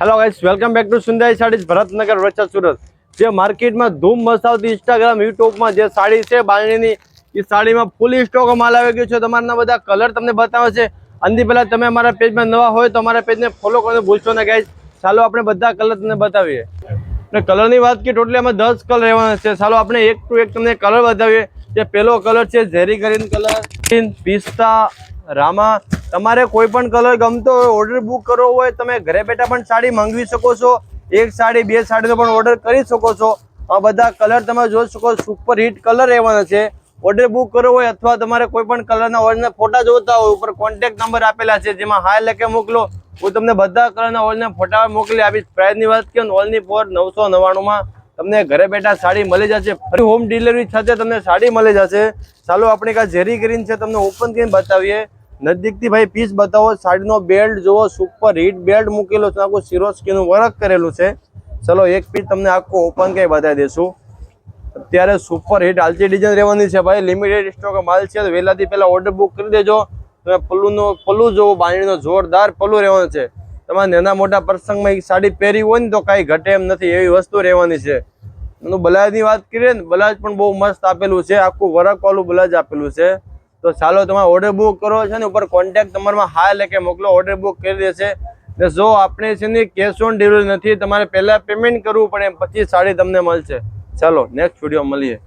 Hello guys welcome back to Sundari saris Bharatnagar વચ્ચે સુરત જે માર્કેટમાં ધૂમ મસાવતી ઇન્સ્ટાગ્રામ યુટ્યુબમાં જે સાડી છે બાળણીની એ સાડીમાં ફૂલ સ્ટોક માલ આવી ગયો છે. તમારના બધા કલર તમને બતાવે છે. અંદી પહેલાં તમે અમારા પેજમાં નવા હોય તો અમારા પેજને ફોલો કરીને ભૂલશો ને ગાઈસ ચાલો આપણે બધા કલર તમને બતાવીએ. અને કલરની વાત કરીએ ટોટલી અમે દસ કલર રહેવાના છે. ચાલો આપણે એક ટુ એક તમને કલર બતાવીએ. જે પહેલો કલર છે, ઝેરી ગ્રીન કલર પિસ્તા, રામા તમારે કોઈ પણ કલર ગમતો હોય ઓર્ડર બુક કરવો હોય, તમે ઘરે બેઠા પણ સાડી મંગાવી શકો છો. એક સાડી, બે સાડીનો પણ ઓર્ડર કરી શકો છો. આ બધા કલર તમે જોઈ શકો સુપર હિટ કલર એવાના છે. ઓર્ડર બુક કરવો હોય અથવા તમારે કોઈ પણ કલરના ઓરિજિનલ ફોટા જોતા હોય, ઉપર કોન્ટેક્ટ નંબર આપેલા છે, જેમાં હાય લખે મોકલો. હું તમને બધા કલરના ઓરિજિનલ ફોટા મોકલી આપીશ. પ્રાઇસની વાત કે ઓલની ફોર નવસો નવ્વાણુંમાં તમને ઘરે બેઠા સાડી મળી જશે. ફરી હોમ ડિલિવરી સાથે તમને સાડી મળી જશે. ચાલો, આપણે કાં ઝેરી ગ્રીન છે, તમને ઓપન કરીને બતાવીએ. નજીકથી ભાઈ પીસ બતાવો. સાડીનો બેલ્ટ જુઓ સુપર હિટ બેલ્ટ મૂકેલો છે. આખું સિરોસ્કીનું વર્ક કરેલું છે. ચલો, એક પીસ તમને આખું ઓપન કંઈ બતાવી દઈશું. અત્યારે સુપર હિટ આલચી ડિઝાઇન રહેવાની છે ભાઈ. લિમિટેડ સ્ટોક માલ છે. વહેલાથી પહેલા ઓર્ડર બુક કરી દેજો. તમે પલ્લુનું પલ્લુ જોવો બાંધણીનો જોરદાર પલ્લુ રહેવાનું છે. તમારે નાના મોટા પ્રસંગમાં એક સાડી પહેરી હોય ને તો કાંઈ ઘટે એમ નથી. એવી વસ્તુ રહેવાની છે. એનું બલાજની વાત કરીએ ને, બલાજ પણ બહુ મસ્ત આપેલું છે. આખું વર્ક બ્લાઉઝ આપેલું છે. તો ચાલો તમે ઓર્ડર બુક કરો છે ને ઉપર કોન્ટેક્ટ તમારામાં હા લેકે મોકલો ઓર્ડર બુક કરી દેશે. ને જો આપણે છે ને કેશ ઓન ડિલિવરી નથી, તમારે પહેલાં પેમેન્ટ કરવું પડે પછી સાડી તમને મળશે. ચાલો નેક્સ્ટ વીડિયો મળીએ.